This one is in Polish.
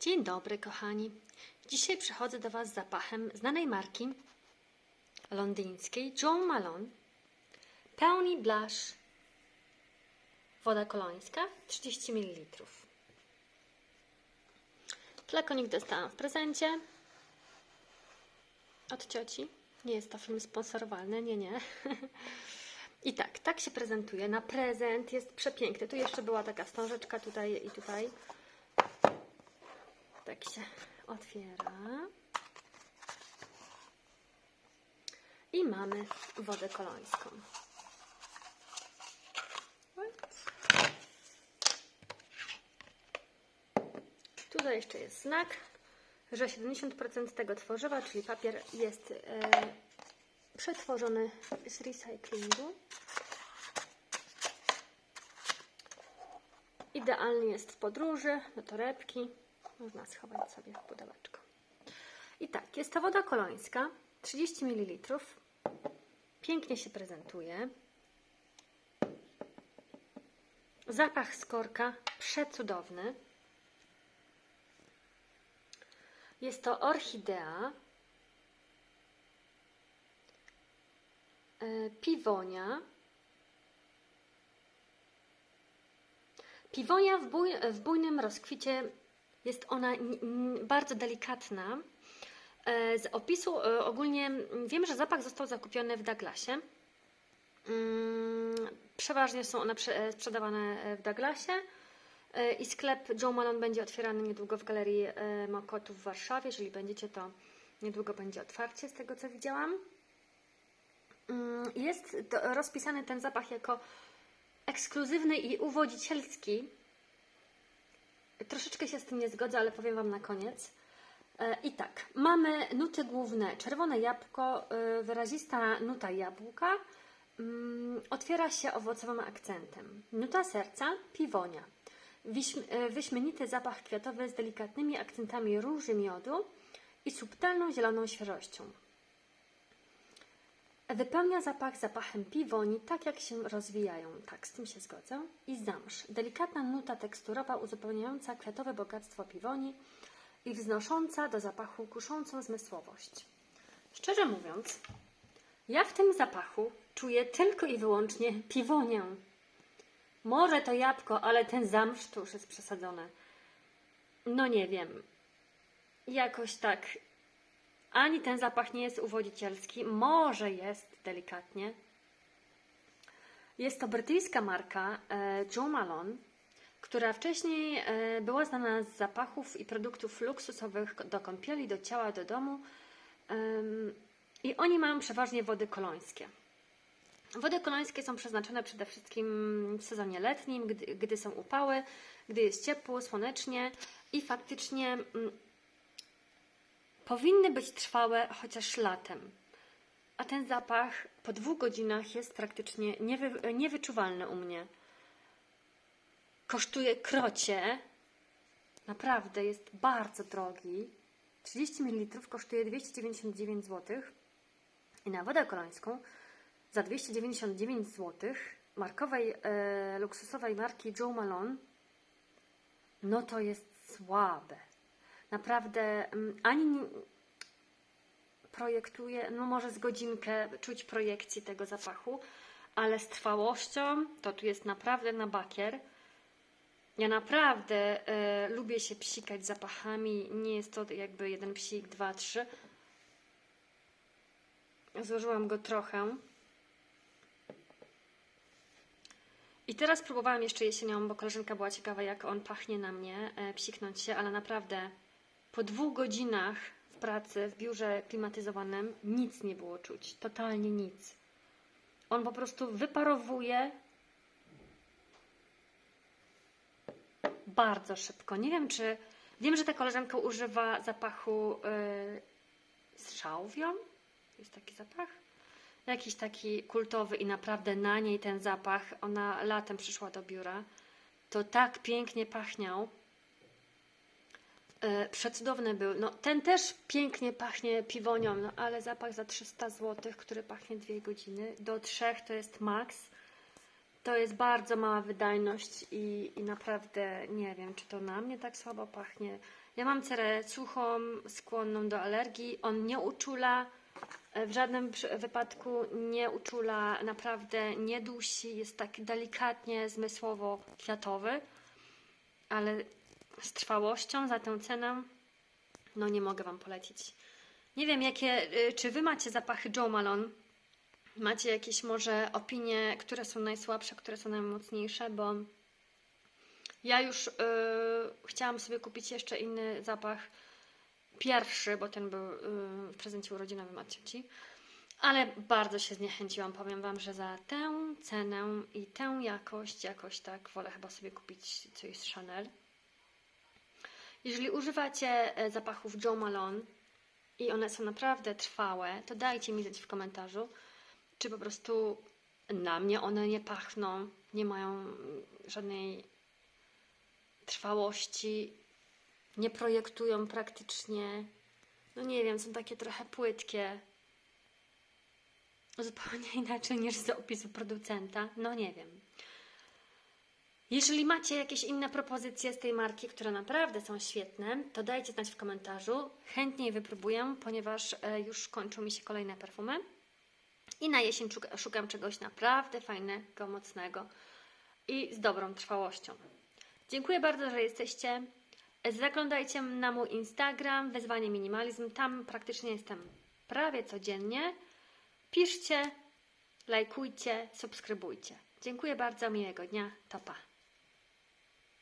Dzień dobry, kochani. Dzisiaj przychodzę do Was z zapachem znanej marki londyńskiej Joe Malone. Pełni blush woda kolońska 30 ml. Flakonik dostałam w prezencie od cioci. Nie jest to film sponsorowany, nie, nie. I tak, tak się prezentuje. Na prezent jest przepiękny. Tu jeszcze była taka wstążeczka tutaj i tutaj. Tak się otwiera. I mamy wodę kolońską. Tutaj jeszcze jest znak, że 70% tego tworzywa, czyli papier, jest e, przetworzony z recyklingu. Idealny jest w podróży, do torebki. Można schować sobie w pudełeczko. I tak, jest to woda kolońska, 30 ml. Pięknie się prezentuje. Zapach skorka przecudowny. Jest to orchidea, e, piwonia, Piwonia w, w bujnym rozkwicie jest ona bardzo delikatna. E, Z opisu e, ogólnie wiem, że zapach został zakupiony w Douglasie. Mm, Przeważnie są one e, sprzedawane w Douglasie. I sklep Joe Malone będzie otwierany niedługo w Galerii Mokotu w Warszawie. Jeżeli będziecie, to niedługo będzie otwarcie, z tego co widziałam. Mm, Jest rozpisany ten zapach jako ekskluzywny i uwodzicielski. Troszeczkę się z tym nie zgodzę, ale powiem Wam na koniec. E, I tak, mamy nuty główne. Czerwone jabłko, e, wyrazista nuta jabłka, mm, otwiera się owocowym akcentem. Nuta serca, piwonia. E, wyśmienity zapach kwiatowy z delikatnymi akcentami róży miodu i subtelną zieloną świeżością. Wypełnia zapach zapachem piwoni, tak jak się rozwijają, tak, z tym się zgodzę. I zamrz. Delikatna nuta teksturowa uzupełniająca kwiatowe bogactwo piwoni i wznosząca do zapachu kuszącą zmysłowość. Szczerze mówiąc, ja w tym zapachu czuję tylko i wyłącznie piwonię. Może to jabłko, ale ten zamrz to już jest przesadzone. No nie wiem. Jakoś tak ani ten zapach nie jest uwodzicielski, może jest delikatnie. Jest to brytyjska marka e, Joe Malone, która wcześniej e, była znana z zapachów i produktów luksusowych do kąpieli, do ciała, do domu. I oni mają przeważnie wody kolońskie. Wody kolońskie są przeznaczone przede wszystkim w sezonie letnim, gdy, gdy są upały, gdy jest ciepło, słonecznie i faktycznie mm, powinny być trwałe chociaż latem. A ten zapach po dwóch godzinach jest praktycznie niewy, niewyczuwalny u mnie. Kosztuje krocie. Naprawdę jest bardzo drogi. 30 ml kosztuje 299 zł. I na wodę kolońską za 299 zł markowej, e, luksusowej marki Joe Malone no to jest słabe. Naprawdę mm, ani projektuję, no może z godzinkę czuć projekcji tego zapachu, ale z trwałością to tu jest naprawdę na bakier. Ja naprawdę e, lubię się psikać zapachami. Nie jest to jakby jeden psik, dwa, trzy. Złożyłam go trochę. I teraz próbowałam jeszcze jesienią, bo koleżanka była ciekawa, jak on pachnie na mnie, e, psiknąć się, ale naprawdę po dwóch godzinach w pracy w biurze klimatyzowanym nic nie było czuć. Totalnie nic. On po prostu wyparowuje bardzo szybko. Nie wiem, czy. Wiem, że ta koleżanka używa zapachu yy, z szałwią. Jest taki zapach. Jakiś taki kultowy i naprawdę na niej ten zapach. Ona latem przyszła do biura. To tak pięknie pachniał. E, Przecudowny był. No, ten też pięknie pachnie piwonią, no, ale zapach za 300 zł, który pachnie 2 godziny, do 3 to jest maks. to jest bardzo mała wydajność i, i naprawdę nie wiem, czy to na mnie tak słabo pachnie. Ja mam cerę suchą, skłonną do alergii. On nie uczula, e, w żadnym wypadku nie uczula, naprawdę nie dusi. Jest tak delikatnie, zmysłowo kwiatowy, ale z trwałością za tę cenę, no nie mogę Wam polecić. Nie wiem, jakie, y, czy Wy macie zapachy Joe Malone? Macie jakieś może opinie, które są najsłabsze, które są najmocniejsze, bo ja już y, chciałam sobie kupić jeszcze inny zapach. Pierwszy, bo ten był y, w prezencie urodzinowym od cioci. Ale bardzo się zniechęciłam. Powiem Wam, że za tę cenę i tę jakość, jakoś tak, wolę chyba sobie kupić coś z Chanel. Jeżeli używacie e, zapachów Joe Malone i one są naprawdę trwałe, to dajcie mi znać w komentarzu, czy po prostu na mnie one nie pachną, nie mają żadnej trwałości, nie projektują praktycznie. No nie wiem, są takie trochę płytkie. Zupełnie inaczej niż z opisu producenta. No nie wiem. Jeżeli macie jakieś inne propozycje z tej marki, które naprawdę są świetne, to dajcie znać w komentarzu. Chętnie je wypróbuję, ponieważ e, już kończą mi się kolejne perfumy. I na jesień szuka- szukam czegoś naprawdę fajnego, mocnego i z dobrą trwałością. Dziękuję bardzo, że jesteście. Zaglądajcie na mój Instagram, Wyzwanie Minimalizm. Tam praktycznie jestem prawie codziennie. Piszcie, lajkujcie, subskrybujcie. Dziękuję bardzo, miłego dnia. To pa.